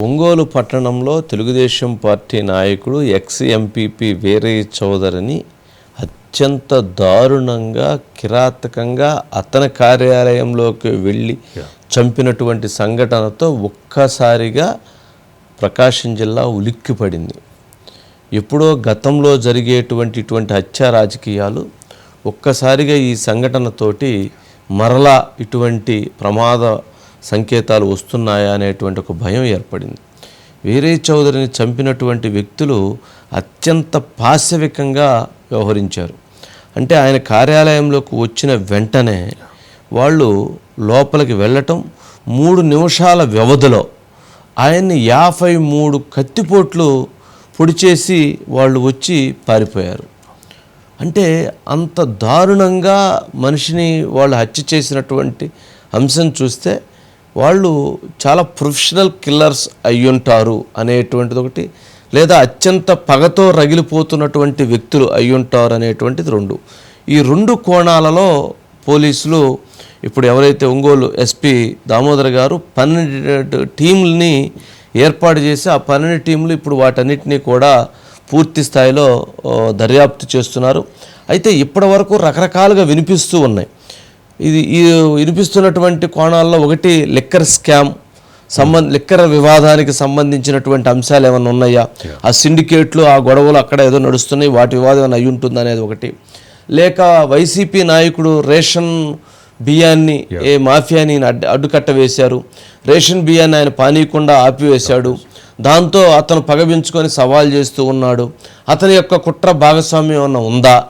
ఒంగోలు పట్టణంలో తెలుగుదేశం పార్టీ నాయకుడు ex MPP Veeraiah చౌదరిని అత్యంత దారుణంగా కిరాతకంగా అతని కార్యాలయంలోకి వెళ్ళి చంపినటువంటి సంఘటనతో ఒక్కసారిగా ప్రకాశం జిల్లా ఉలిక్కిపడింది. ఎప్పుడో గతంలో జరిగేటువంటి ఇటువంటి హత్య రాజకీయాలు ఒక్కసారిగా ఈ సంఘటనతోటి మరలా ఇటువంటి ప్రమాద సంకేతాలు వస్తున్నాయా అనేటువంటి ఒక భయం ఏర్పడింది. వీరే చౌదరిని చంపినటువంటి వ్యక్తులు అత్యంత పాశవికంగా వ్యవహరించారు. అంటే ఆయన కార్యాలయంలోకి వచ్చిన వెంటనే వాళ్ళు లోపలికి వెళ్ళటం మూడు నిమిషాల వ్యవధిలో ఆయన్ని యాభై మూడు కత్తిపోట్లు పొడిచేసి వాళ్ళు వచ్చి పారిపోయారు. అంటే అంత దారుణంగా మనిషిని వాళ్ళు హత్య చేసినటువంటి అంశం చూస్తే వాళ్ళు చాలా ప్రొఫెషనల్ కిల్లర్స్ అయ్యుంటారు అనేటువంటిది ఒకటి లేదా అత్యంత పగతో రగిలిపోతున్నటువంటి వ్యక్తులు అయ్యుంటారు అనేటువంటిది రెండు. ఈ రెండు కోణాలలో పోలీసులు ఇప్పుడు ఎవరైతే ఒంగోలు ఎస్పీ దామోదర్ గారు పన్నెండు టీంలని ఏర్పాటు చేసి ఆ పన్నెండు టీంలు ఇప్పుడు వాటన్నిటినీ కూడా పూర్తి స్థాయిలో దర్యాప్తు చేస్తున్నారు. అయితే ఇప్పటి వరకు రకరకాలుగా వినిపిస్తూ ఉన్నాయి. ఇది ఈ వినిపిస్తున్నటువంటి కోణాల్లో ఒకటి లిక్కర్ స్కామ్ సంబంధ లిక్కర్ వివాదానికి సంబంధించినటువంటి అంశాలు ఏమైనా ఉన్నాయా? ఆ సిండికేట్లు ఆ గొడవలు అక్కడ ఏదో నడుస్తున్నాయి వాటి వివాదం ఏమైనా అయి ఉంటుంది అనేది ఒకటి. లేక వైసీపీ నాయకుడు రేషన్ బియ్యాన్ని ఏ మాఫియాని అడ్డు అడ్డుకట్ట వేశారు. రేషన్ బియ్యాన్ని ఆయన పానీయకుండా ఆపివేశాడు. దాంతో అతను పగబించుకొని సవాల్ చేస్తూ ఉన్నాడు. అతని యొక్క కుట్ర భాగస్వామ్యం ఏమన్నా ఉందా?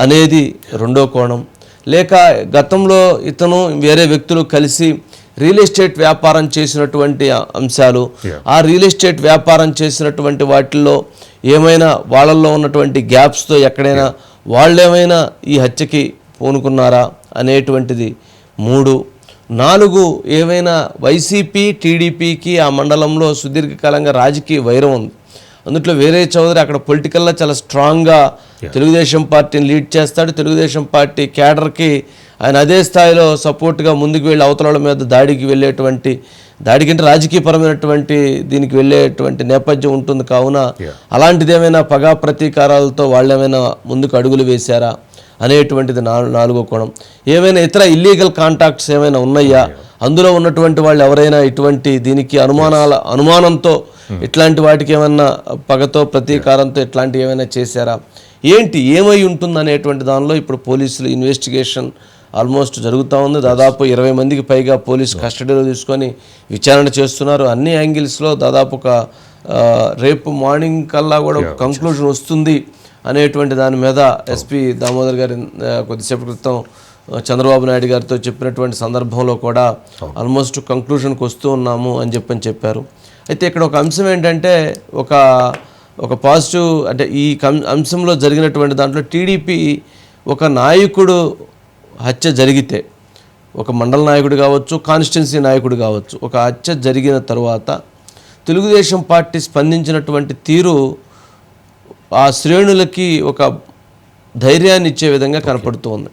అనేది రెండో కోణం. లేక గతంలో ఇతను వేరే వ్యక్తులు కలిసి రియల్ ఎస్టేట్ వ్యాపారం చేసినటువంటి అంశాలు ఆ రియల్ ఎస్టేట్ వ్యాపారం చేసినటువంటి వాటిల్లో ఏమైనా వాళ్ళల్లో ఉన్నటువంటి గ్యాప్స్తో ఎక్కడైనా వాళ్ళేమైనా ఈ హత్యకి పూనుకున్నారా అనేటువంటిది మూడు. నాలుగు ఏమైనా వైసీపీ టీడీపీకి ఆ మండలంలో సుదీర్ఘకాలంగా రాజకీయ వైరం ఉంది. అందుట్లో వేరే చౌదరి అక్కడ పొలిటికల్గా చాలా స్ట్రాంగ్గా తెలుగుదేశం పార్టీని లీడ్ చేస్తాడు. తెలుగుదేశం పార్టీ క్యాడర్కి ఆయన అదే స్థాయిలో సపోర్ట్గా ముందుకు వెళ్ళి అవతల మీద దాడికి వెళ్ళేటువంటి దాడికంటే రాజకీయపరమైనటువంటి దీనికి వెళ్ళేటువంటి నేపథ్యం ఉంటుంది. కావున అలాంటిది ఏమైనా పగా ప్రతీకారాలతో వాళ్ళు ఏమైనా ముందుకు అడుగులు వేశారా అనేటువంటిది నాలుగో కోణం. ఏమైనా ఇతర ఇల్లీగల్ కాంటాక్ట్స్ ఏమైనా ఉన్నాయా? అందులో ఉన్నటువంటి వాళ్ళు ఎవరైనా ఇటువంటి దీనికి అనుమానాల అనుమానంతో ఇట్లాంటి వాటికి ఏమన్నా పగతో ప్రతీకారంతో ఇట్లాంటివి ఏమైనా చేశారా? ఏంటి ఏమై ఉంటుంది అనేటువంటి దానిలో ఇప్పుడు పోలీసులు ఇన్వెస్టిగేషన్ ఆల్మోస్ట్ జరుగుతూ ఉంది. దాదాపు ఇరవై మందికి పైగా పోలీసు కస్టడీలో తీసుకొని విచారణ చేస్తున్నారు. అన్ని యాంగిల్స్లో దాదాపు ఒక రేపు మార్నింగ్ కల్లా కూడా ఒక కంక్లూజన్ వస్తుంది అనేటువంటి దాని మీద ఎస్పీ దామోదర్ గారి కొద్దిసేపు క్రితం చంద్రబాబు నాయుడు గారితో చెప్పినటువంటి సందర్భంలో కూడా ఆల్మోస్ట్ కంక్లూషన్కి వస్తూ ఉన్నాము అని చెప్పని చెప్పారు. అయితే ఇక్కడ ఒక అంశం ఏంటంటే ఒక ఒక పాజిటివ్ అంటే ఈ కం- అంశంలో జరిగినటువంటి దాంట్లో టీడీపీ ఒక నాయకుడు హత్య జరిగితే ఒక మండల నాయకుడు కావచ్చు కాన్స్టిట్యున్సీ నాయకుడు కావచ్చు ఒక హత్య జరిగిన తర్వాత తెలుగుదేశం పార్టీ స్పందించినటువంటి తీరు ఆ శ్రేణులకి ఒక ధైర్యాన్ని ఇచ్చే విధంగా కనపడుతూ ఉంది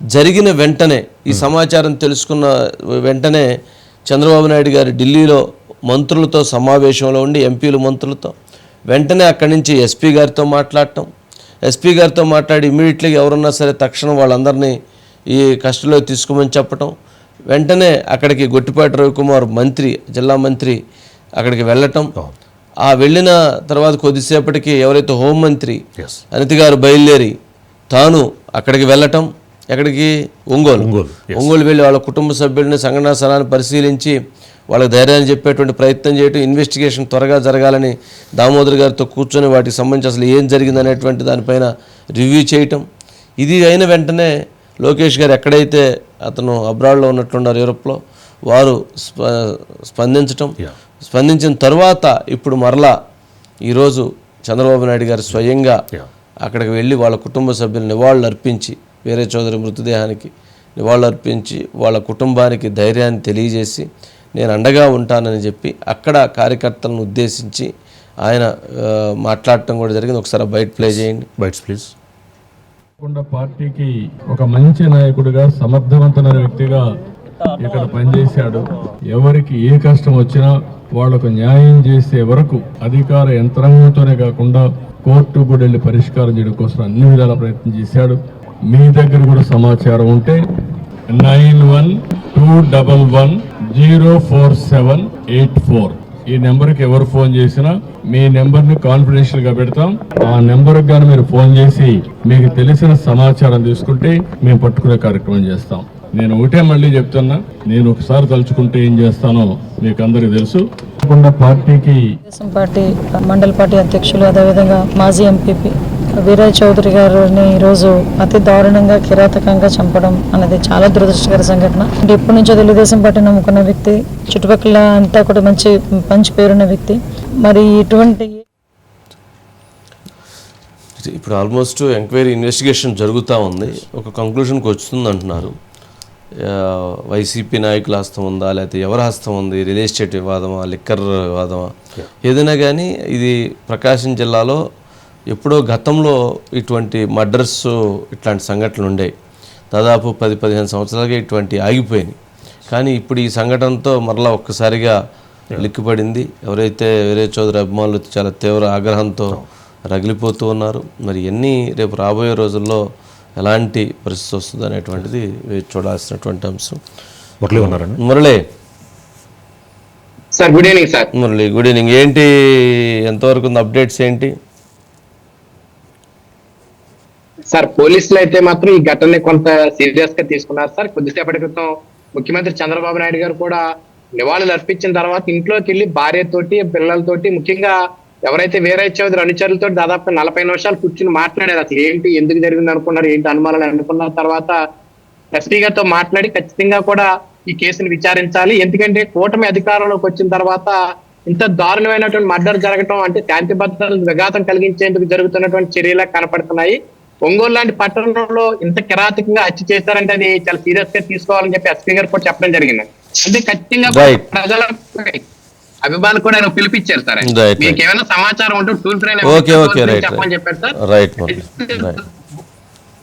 జరిగిన వెంటనే ఈ సమాచారం తెలుసుకున్న వెంటనే చంద్రబాబు నాయుడు గారు ఢిల్లీలో మంత్రులతో సమావేశంలో ఉండి ఎంపీలు మంత్రులతో వెంటనే అక్కడి నుంచి ఎస్పీ గారితో మాట్లాడటం. ఎస్పీ గారితో మాట్లాడి ఇమీడియట్లీగా ఎవరున్నా సరే తక్షణం వాళ్ళందరినీ ఈ కస్టడీలో తీసుకోమని చెప్పటం. వెంటనే అక్కడికి గొట్టిపాటి రవికుమార్ మంత్రి జిల్లా మంత్రి అక్కడికి వెళ్ళటం. ఆ వెళ్ళిన తర్వాత కొద్దిసేపటికి ఎవరైతే హోంమంత్రి అనిత గారు బయలుదేరి తాను అక్కడికి వెళ్ళటం. ఎక్కడికి? ఒంగోలు. ఒంగోలు, ఒంగోలు వెళ్ళి వాళ్ళ కుటుంబ సభ్యులని సంఘటనా స్థలాన్ని పరిశీలించి వాళ్ళకి ధైర్యాన్ని చెప్పేటువంటి ప్రయత్నం చేయటం ఇన్వెస్టిగేషన్ త్వరగా జరగాలని దామోదర్ గారితో కూర్చొని వాటికి సంబంధించి అసలు ఏం జరిగింది అనేటువంటి దానిపైన రివ్యూ చేయటం ఇది అయిన వెంటనే లోకేష్ గారు ఎక్కడైతే అతను అబ్రాడ్లో ఉన్నట్లున్నారు యూరోప్లో వారు స్ప స్పందించటం. స్పందించిన తర్వాత ఇప్పుడు మరలా ఈరోజు చంద్రబాబు నాయుడు గారు స్వయంగా. అక్కడికి వెళ్ళి వాళ్ళ కుటుంబ సభ్యులు నివాళులు అర్పించి వేరే చౌదరి మృతదేహానికి నివాళులు అర్పించి వాళ్ళ కుటుంబానికి ధైర్యాన్ని తెలియజేసి నేను అండగా ఉంటానని చెప్పి అక్కడ కార్యకర్తలను ఉద్దేశించి ఆయన మాట్లాడటం కూడా జరిగింది. ఒకసారి బయట ప్లే చేయండి. బైట్స్ ప్లీజ్ తప్పకుండా పార్టీకి ఒక మంచి నాయకుడిగా సమర్థవంతమైన వ్యక్తిగా ఇక్కడ పనిచేశాడు. ఎవరికి ఏ కష్టం వచ్చినా వాళ్ళకు న్యాయం చేసే వరకు అధికార యంత్రాంగంతోనే కాకుండా కోర్టు కూడా వెళ్ళి పరిష్కారం చేయడం కోసం అన్ని విధాల ప్రయత్నం చేశాడు. మీ దగ్గర కూడా సమాచారం ఉంటే nine one two double one zero four seven eight four. ఈ నెంబర్కి ఎవరు ఫోన్ చేసినా మీ నెంబర్ని కాన్ఫిడెన్షియల్గా పెడతాం. ఆ నెంబర్కి గాను మీరు ఫోన్ చేసి మీకు తెలిసిన సమాచారం తీసుకుంటే మేము పట్టుకునే కార్యక్రమం చేస్తాం. నేను ఒకటే మళ్ళీ చెప్తున్నా నేను ఒకసారి తలుచుకుంటే ఏం చేస్తానో మీకు అందరికీ తెలుసు. పార్టీకి పార్టీ మండల పార్టీ అధ్యక్షులు అదేవిధంగా మాజీ ఎంపీపీ వీరయ్య చౌదరి గారిని ఈరోజు అతి దారుణంగా కిరాతకంగా చంపడం అనేది చాలా దురదృష్టకర సంఘటన. అంటే ఇప్పటి నుంచో తెలుగుదేశం పార్టీ నమ్ముకున్న వ్యక్తి చుట్టుపక్కల అంతా కూడా మంచి మంచి పేరున్న వ్యక్తి. మరి ఇటువంటి ఇప్పుడు ఆల్మోస్ట్ ఎంక్వైరీ ఇన్వెస్టిగేషన్ జరుగుతూ ఉంది. ఒక కంక్లూషన్కి వస్తుంది అంటున్నారు వైసీపీ నాయకుల హస్తం ఉందా లేకపోతే ఎవరి హస్తం ఉంది రియల్ ఎస్టేట్ వివాదమా లిక్కర్ వివాదమా? ఏదైనా కానీ ఇది ప్రకాశం జిల్లాలో ఎప్పుడో గతంలో ఇటువంటి మర్డర్స్ ఇట్లాంటి సంఘటనలు ఉండేవి దాదాపు పది పదిహేను సంవత్సరాలుగా ఇటువంటి ఆగిపోయినాయి. కానీ ఇప్పుడు ఈ సంఘటనతో మరలా ఒక్కసారిగా లిక్కిపడింది. ఎవరైతే వేరే చౌదరి అభిమానులు చాలా తీవ్ర ఆగ్రహంతో రగిలిపోతూ ఉన్నారు. మరి ఎన్ని రేపు రాబోయే రోజుల్లో ఎలాంటి పరిస్థితి వస్తుంది అనేటువంటిది చూడాల్సినటువంటి అంశం. మురళి ఉన్నారండి. Murali. Sir good evening sir Murali good evening ఏంటి? ఎంతవరకు ఉంది? అప్డేట్స్ ఏంటి? సార్ పోలీసులు అయితే మాత్రం ఈ ఘటనని కొంత సీరియస్గా తీసుకున్నారు సార్. కొద్దిసేపటి క్రితం ముఖ్యమంత్రి చంద్రబాబు నాయుడు గారు కూడా నివాళులు అర్పించిన తర్వాత ఇంట్లోకి వెళ్ళి భార్యతోటి పిల్లలతోటి ముఖ్యంగా ఎవరైతే వేరే చౌదరి అనుచరులతో దాదాపు నలభై నిమిషాలు కూర్చుని మాట్లాడారు. అసలు ఏంటి ఎందుకు జరిగింది అనుకున్నారు ఏంటి అనుమానాలు అనుకున్న తర్వాత ఎస్పీ గారితో మాట్లాడి ఖచ్చితంగా కూడా ఈ కేసుని విచారించాలి. ఎందుకంటే కూటమి అధికారంలోకి వచ్చిన తర్వాత ఇంత దారుణమైనటువంటి మర్డర్ జరగటం అంటే శాంతి భద్రతలకు విఘాతం కలిగించేందుకు జరుగుతున్నటువంటి చర్యలు కనపడుతున్నాయి. ఒంగోలు లాంటి పట్టణంలో ఇంత కిరాతకంగా హత్య చేశారంటే అది చాలా సీరియస్గా తీసుకోవాలని చెప్పి ఎస్పీ గారు కూడా చెప్పడం జరిగింది. అంటే ఖచ్చితంగా. ప్రజల అభిమానులు కూడా ఆయన పిలిపించారు సార్. మీకు ఏమైనా సమాచారం ఉంటే టూల్ రైట్ చెప్పమని చెప్పారు సార్.